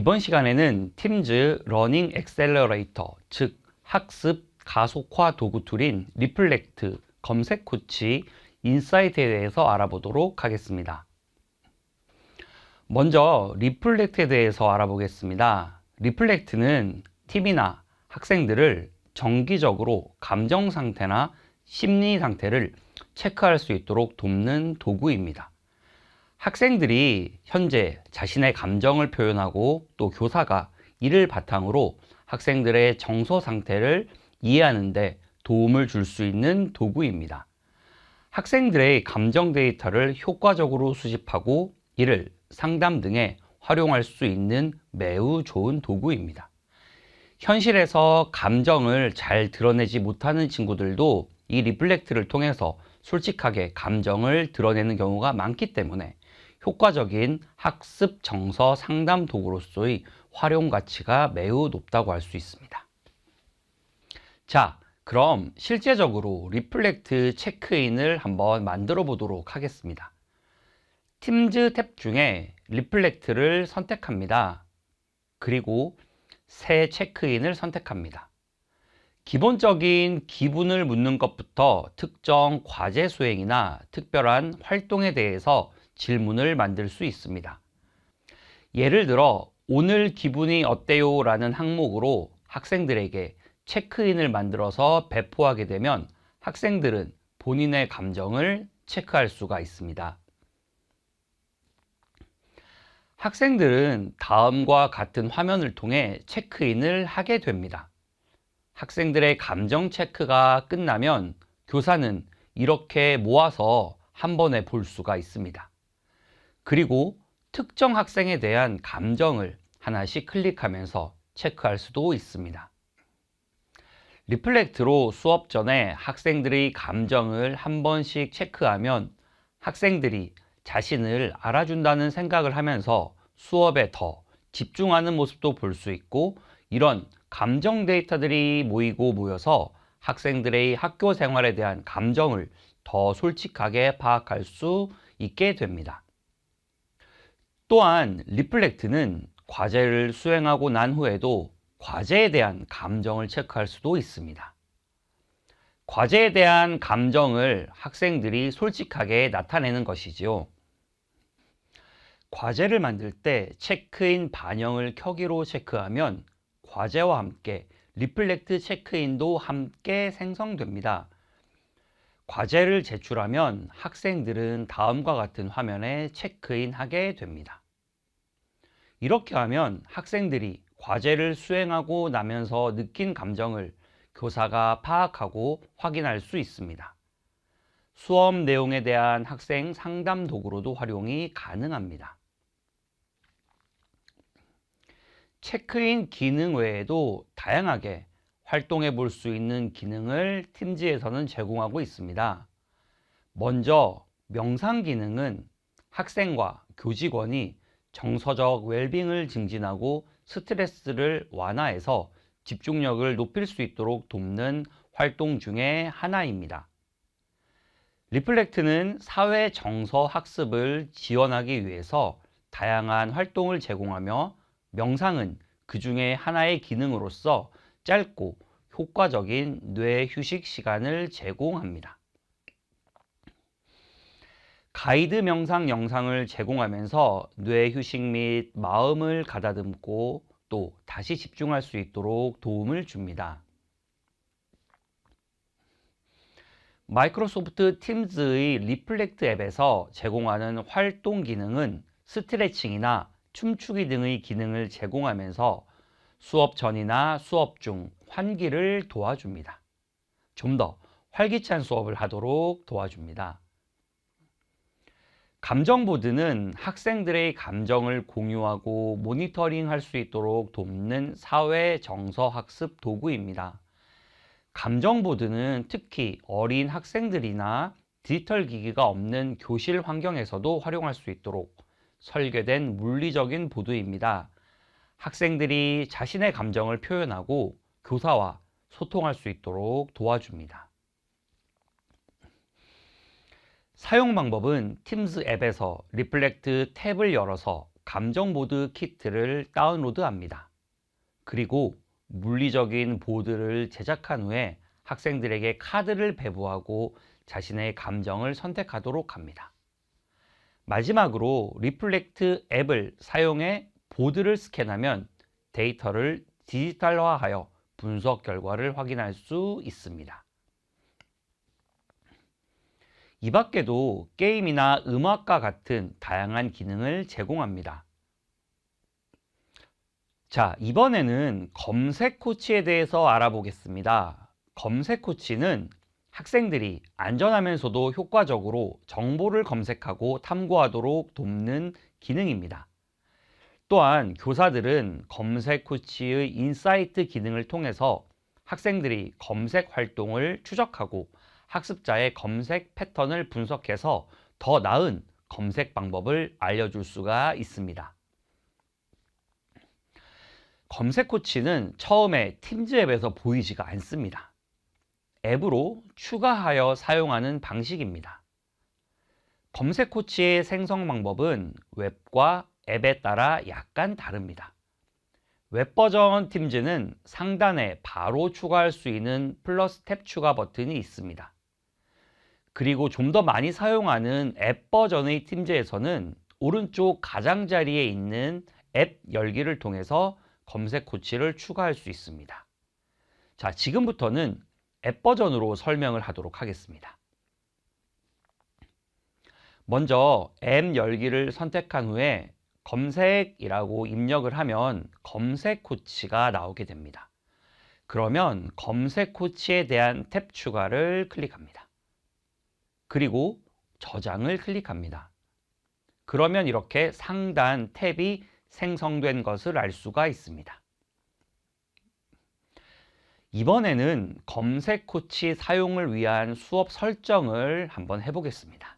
이번 시간에는 팀즈 러닝 엑셀러레이터, 즉 학습 가속화 도구 툴인 리플렉트 검색 코치 인사이트에 대해서 알아보도록 하겠습니다. 먼저 리플렉트에 대해서 알아보겠습니다. 리플렉트는 팀이나 학생들을 정기적으로 감정 상태나 심리 상태를 체크할 수 있도록 돕는 도구입니다. 학생들이 현재 자신의 감정을 표현하고 또 교사가 이를 바탕으로 학생들의 정서 상태를 이해하는데 도움을 줄 수 있는 도구입니다. 학생들의 감정 데이터를 효과적으로 수집하고 이를 상담 등에 활용할 수 있는 매우 좋은 도구입니다. 현실에서 감정을 잘 드러내지 못하는 친구들도 이 리플렉트를 통해서 솔직하게 감정을 드러내는 경우가 많기 때문에 효과적인 학습 정서 상담 도구로서의 활용 가치가 매우 높다고 할 수 있습니다. 자, 그럼 실제적으로 리플렉트 체크인을 한번 만들어 보도록 하겠습니다. 팀즈 탭 중에 리플렉트를 선택합니다. 그리고 새 체크인을 선택합니다. 기본적인 기분을 묻는 것부터 특정 과제 수행이나 특별한 활동에 대해서 질문을 만들 수 있습니다. 예를 들어, 오늘 기분이 어때요? 라는 항목으로 학생들에게 체크인을 만들어서 배포하게 되면 학생들은 본인의 감정을 체크할 수가 있습니다. 학생들은 다음과 같은 화면을 통해 체크인을 하게 됩니다. 학생들의 감정 체크가 끝나면 교사는 이렇게 모아서 한 번에 볼 수가 있습니다. 그리고 특정 학생에 대한 감정을 하나씩 클릭하면서 체크할 수도 있습니다. 리플렉트로 수업 전에 학생들의 감정을 한 번씩 체크하면 학생들이 자신을 알아준다는 생각을 하면서 수업에 더 집중하는 모습도 볼 수 있고 이런 감정 데이터들이 모이고 모여서 학생들의 학교 생활에 대한 감정을 더 솔직하게 파악할 수 있게 됩니다. 또한 리플렉트는 과제를 수행하고 난 후에도 과제에 대한 감정을 체크할 수도 있습니다. 과제에 대한 감정을 학생들이 솔직하게 나타내는 것이지요. 과제를 만들 때 체크인 반영을 켜기로 체크하면 과제와 함께 리플렉트 체크인도 함께 생성됩니다. 과제를 제출하면 학생들은 다음과 같은 화면에 체크인 하게 됩니다. 이렇게 하면 학생들이 과제를 수행하고 나면서 느낀 감정을 교사가 파악하고 확인할 수 있습니다. 수업 내용에 대한 학생 상담 도구로도 활용이 가능합니다. 체크인 기능 외에도 다양하게 활동해 볼 수 있는 기능을 팀즈에서는 제공하고 있습니다. 먼저 명상 기능은 학생과 교직원이 정서적 웰빙을 증진하고 스트레스를 완화해서 집중력을 높일 수 있도록 돕는 활동 중의 하나입니다. 리플렉트는 사회 정서 학습을 지원하기 위해서 다양한 활동을 제공하며 명상은 그 중에 하나의 기능으로서 짧고 효과적인 뇌 휴식 시간을 제공합니다. 가이드 명상 영상을 제공하면서 뇌 휴식 및 마음을 가다듬고 또 다시 집중할 수 있도록 도움을 줍니다. 마이크로소프트 팀즈의 리플렉트 앱에서 제공하는 활동 기능은 스트레칭이나 춤추기 등의 기능을 제공하면서 수업 전이나 수업 중 환기를 도와줍니다. 좀 더 활기찬 수업을 하도록 도와줍니다. 감정보드는 학생들의 감정을 공유하고 모니터링 할 수 있도록 돕는 사회 정서 학습 도구입니다. 감정보드는 특히 어린 학생들이나 디지털 기기가 없는 교실 환경에서도 활용할 수 있도록 설계된 물리적인 보드입니다. 학생들이 자신의 감정을 표현하고 교사와 소통할 수 있도록 도와줍니다. 사용 방법은 팀즈 앱에서 리플렉트 탭을 열어서 감정 보드 키트를 다운로드합니다. 그리고 물리적인 보드를 제작한 후에 학생들에게 카드를 배부하고 자신의 감정을 선택하도록 합니다. 마지막으로 리플렉트 앱을 사용해 보드를 스캔하면 데이터를 디지털화하여 분석 결과를 확인할 수 있습니다. 이 밖에도 게임이나 음악과 같은 다양한 기능을 제공합니다. 자, 이번에는 검색 코치에 대해서 알아보겠습니다. 검색 코치는 학생들이 안전하면서도 효과적으로 정보를 검색하고 탐구하도록 돕는 기능입니다. 또한 교사들은 검색 코치의 인사이트 기능을 통해서 학생들이 검색 활동을 추적하고 학습자의 검색 패턴을 분석해서 더 나은 검색 방법을 알려줄 수가 있습니다. 검색 코치는 처음에 팀즈 앱에서 보이지가 않습니다. 앱으로 추가하여 사용하는 방식입니다. 검색 코치의 생성 방법은 웹과 앱에 따라 약간 다릅니다. 웹 버전 팀즈는 상단에 바로 추가할 수 있는 플러스 탭 추가 버튼이 있습니다. 그리고 좀 더 많이 사용하는 앱 버전의 팀즈에서는 오른쪽 가장자리에 있는 앱 열기를 통해서 검색 코치를 추가할 수 있습니다. 자, 지금부터는 앱 버전으로 설명을 하도록 하겠습니다. 먼저 앱 열기를 선택한 후에 검색이라고 입력을 하면 검색 코치가 나오게 됩니다. 그러면 검색 코치에 대한 탭 추가를 클릭합니다. 그리고 저장을 클릭합니다. 그러면 이렇게 상단 탭이 생성된 것을 알 수가 있습니다. 이번에는 검색 코치 사용을 위한 수업 설정을 한번 해보겠습니다.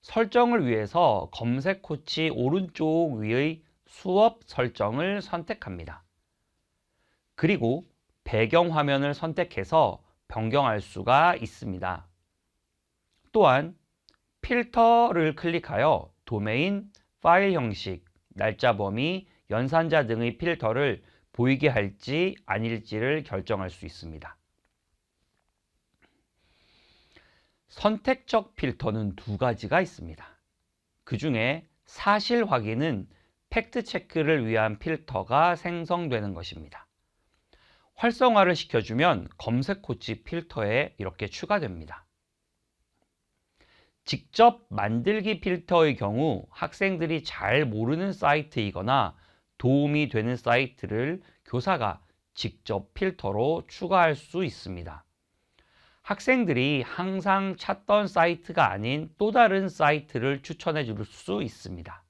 설정을 위해서 검색 코치 오른쪽 위의 수업 설정을 선택합니다. 그리고 배경 화면을 선택해서 변경할 수가 있습니다. 또한 필터를 클릭하여 도메인, 파일 형식, 날짜 범위, 연산자 등의 필터를 보이게 할지 아닐지를 결정할 수 있습니다. 선택적 필터는 두 가지가 있습니다. 그 중에 사실 확인은 팩트 체크를 위한 필터가 생성되는 것입니다. 활성화를 시켜주면 검색 코치 필터에 이렇게 추가됩니다. 직접 만들기 필터의 경우 학생들이 잘 모르는 사이트이거나 도움이 되는 사이트를 교사가 직접 필터로 추가할 수 있습니다. 학생들이 항상 찾던 사이트가 아닌 또 다른 사이트를 추천해 줄 수 있습니다.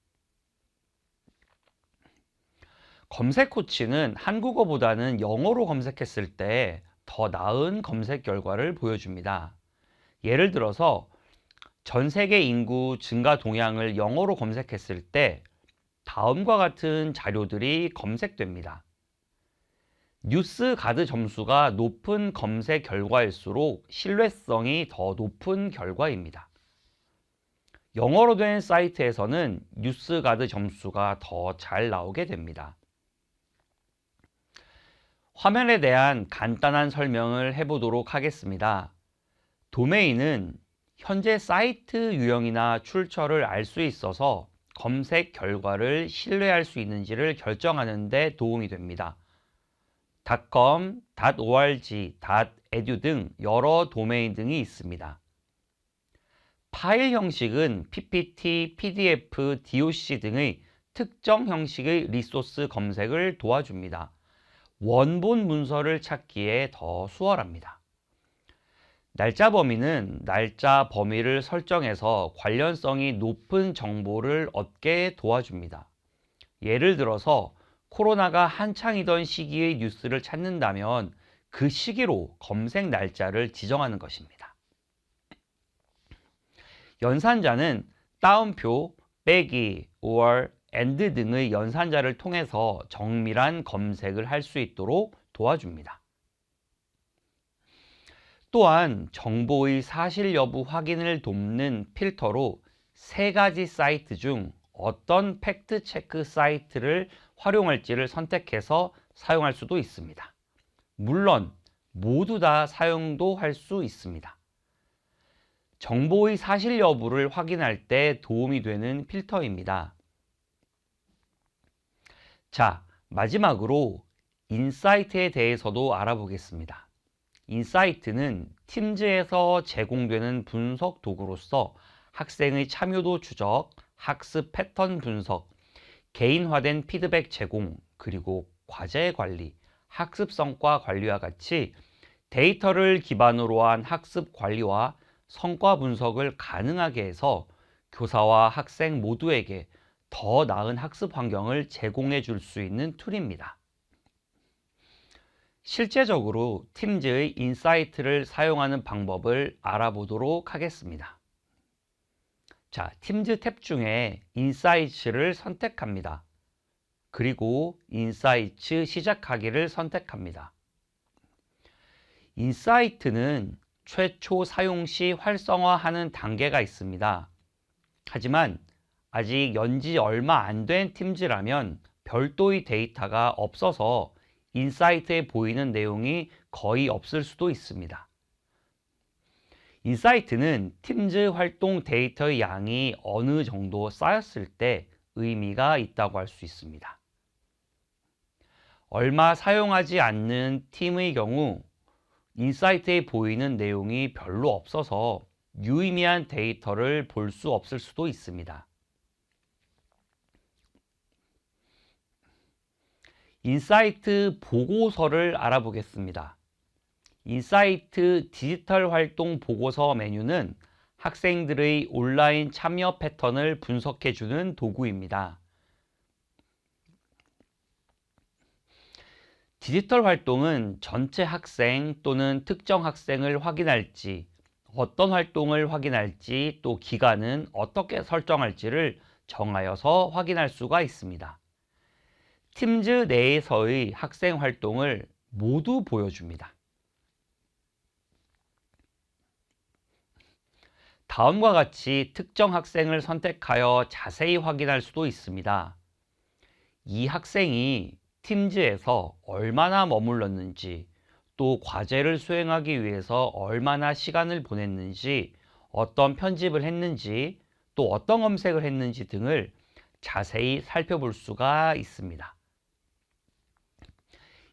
검색 코치는 한국어보다는 영어로 검색했을 때 더 나은 검색 결과를 보여줍니다. 예를 들어서 전 세계 인구 증가 동향을 영어로 검색했을 때 다음과 같은 자료들이 검색됩니다. 뉴스 가드 점수가 높은 검색 결과일수록 신뢰성이 더 높은 결과입니다. 영어로 된 사이트에서는 뉴스 가드 점수가 더 잘 나오게 됩니다. 화면에 대한 간단한 설명을 해보도록 하겠습니다. 도메인은 현재 사이트 유형이나 출처를 알 수 있어서 검색 결과를 신뢰할 수 있는지를 결정하는 데 도움이 됩니다. .com, .org, .edu 등 여러 도메인 등이 있습니다. 파일 형식은 PPT, PDF, DOC 등의 특정 형식의 리소스 검색을 도와줍니다. 원본 문서를 찾기에 더 수월합니다. 날짜 범위는 날짜 범위를 설정해서 관련성이 높은 정보를 얻게 도와줍니다. 예를 들어서 코로나가 한창이던 시기의 뉴스를 찾는다면 그 시기로 검색 날짜를 지정하는 것입니다. 연산자는 따옴표, 빼기, or, and 등의 연산자를 통해서 정밀한 검색을 할 수 있도록 도와줍니다. 또한 정보의 사실 여부 확인을 돕는 필터로 세 가지 사이트 중 어떤 팩트 체크 사이트를 활용할지를 선택해서 사용할 수도 있습니다. 물론 모두 다 사용도 할 수 있습니다. 정보의 사실 여부를 확인할 때 도움이 되는 필터입니다. 자, 마지막으로 인사이트에 대해서도 알아보겠습니다. 인사이트는 팀즈에서 제공되는 분석 도구로서 학생의 참여도 추적, 학습 패턴 분석, 개인화된 피드백 제공, 그리고 과제 관리, 학습 성과 관리와 같이 데이터를 기반으로 한 학습 관리와 성과 분석을 가능하게 해서 교사와 학생 모두에게 더 나은 학습 환경을 제공해 줄 수 있는 툴입니다. 실제적으로 팀즈의 인사이트를 사용하는 방법을 알아보도록 하겠습니다. 자, 팀즈 탭 중에 인사이츠를 선택합니다. 그리고 인사이츠 시작하기를 선택합니다. 인사이트는 최초 사용 시 활성화하는 단계가 있습니다. 하지만 아직 연지 얼마 안 된 팀즈라면 별도의 데이터가 없어서 인사이트에 보이는 내용이 거의 없을 수도 있습니다. 인사이트는 팀즈 활동 데이터의 양이 어느 정도 쌓였을 때 의미가 있다고 할 수 있습니다. 얼마 사용하지 않는 팀의 경우 인사이트에 보이는 내용이 별로 없어서 유의미한 데이터를 볼 수 없을 수도 있습니다. 인사이트 보고서를 알아보겠습니다. 인사이트 디지털 활동 보고서 메뉴는 학생들의 온라인 참여 패턴을 분석해주는 도구입니다. 디지털 활동은 전체 학생 또는 특정 학생을 확인할지, 어떤 활동을 확인할지, 또 기간은 어떻게 설정할지를 정하여서 확인할 수가 있습니다. 팀즈 내에서의 학생 활동을 모두 보여줍니다. 다음과 같이 특정 학생을 선택하여 자세히 확인할 수도 있습니다. 이 학생이 팀즈에서 얼마나 머물렀는지, 또 과제를 수행하기 위해서 얼마나 시간을 보냈는지, 어떤 편집을 했는지, 또 어떤 검색을 했는지 등을 자세히 살펴볼 수가 있습니다.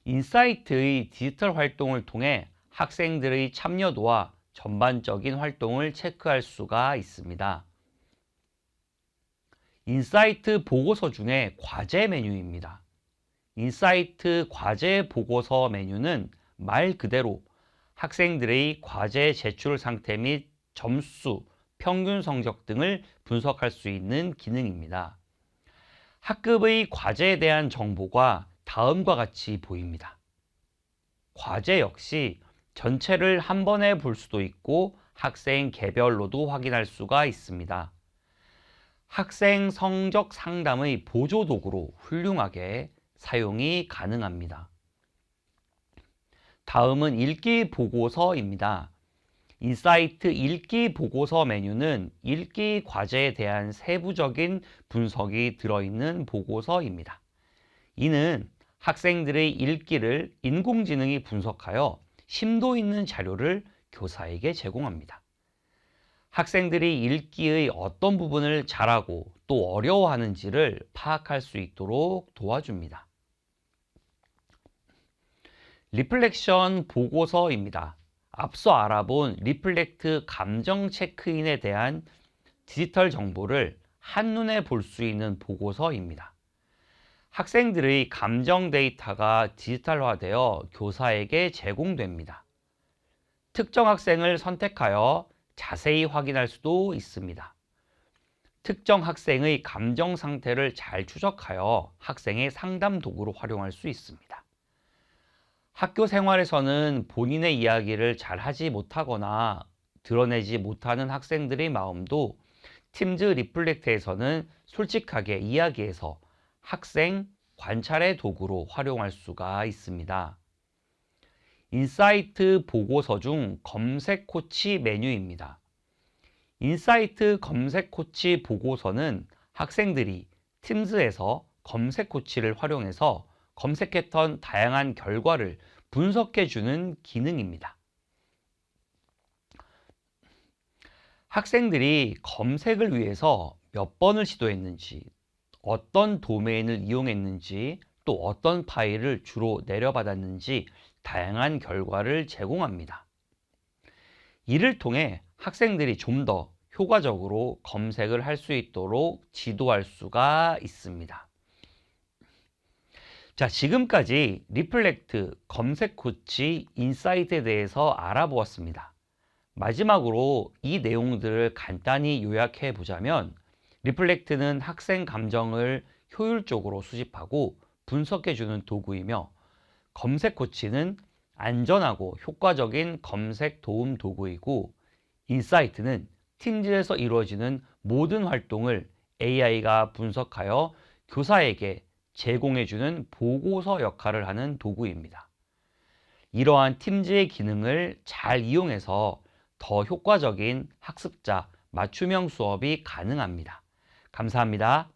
인사이트의 디지털 활동을 통해 학생들의 참여도와 전반적인 활동을 체크할 수가 있습니다. 인사이트 보고서 중에 과제 메뉴입니다. 인사이트 과제 보고서 메뉴는 말 그대로 학생들의 과제 제출 상태 및 점수, 평균 성적 등을 분석할 수 있는 기능입니다. 학급의 과제에 대한 정보가 다음과 같이 보입니다. 과제 역시 전체를 한 번에 볼 수도 있고 학생 개별로도 확인할 수가 있습니다. 학생 성적 상담의 보조 도구로 훌륭하게 사용이 가능합니다. 다음은 읽기 보고서입니다. 인사이트 읽기 보고서 메뉴는 읽기 과제에 대한 세부적인 분석이 들어있는 보고서입니다. 이는 학생들의 읽기를 인공지능이 분석하여 심도 있는 자료를 교사에게 제공합니다. 학생들이 읽기의 어떤 부분을 잘하고 또 어려워하는지를 파악할 수 있도록 도와줍니다. 리플렉션 보고서입니다. 앞서 알아본 리플렉트 감정 체크인에 대한 디지털 정보를 한눈에 볼 수 있는 보고서입니다. 학생들의 감정 데이터가 디지털화되어 교사에게 제공됩니다. 특정 학생을 선택하여 자세히 확인할 수도 있습니다. 특정 학생의 감정 상태를 잘 추적하여 학생의 상담 도구로 활용할 수 있습니다. 학교 생활에서는 본인의 이야기를 잘 하지 못하거나 드러내지 못하는 학생들의 마음도 팀즈 리플렉트에서는 솔직하게 이야기해서 학생 관찰의 도구로 활용할 수가 있습니다. 인사이트 보고서 중 검색 코치 메뉴입니다. 인사이트 검색 코치 보고서는 학생들이 팀즈에서 검색 코치를 활용해서 검색했던 다양한 결과를 분석해 주는 기능입니다. 학생들이 검색을 위해서 몇 번을 시도했는지, 어떤 도메인을 이용했는지, 또 어떤 파일을 주로 내려받았는지 다양한 결과를 제공합니다. 이를 통해 학생들이 좀 더 효과적으로 검색을 할 수 있도록 지도할 수가 있습니다. 자, 지금까지 리플렉트 검색 코치 인사이트에 대해서 알아보았습니다. 마지막으로 이 내용들을 간단히 요약해 보자면 리플렉트는 학생 감정을 효율적으로 수집하고 분석해 주는 도구이며 검색 코치는 안전하고 효과적인 검색 도움 도구이고 인사이트는 팀즈에서 이루어지는 모든 활동을 AI가 분석하여 교사에게 제공해주는 보고서 역할을 하는 도구입니다. 이러한 팀즈의 기능을 잘 이용해서 더 효과적인 학습자 맞춤형 수업이 가능합니다. 감사합니다.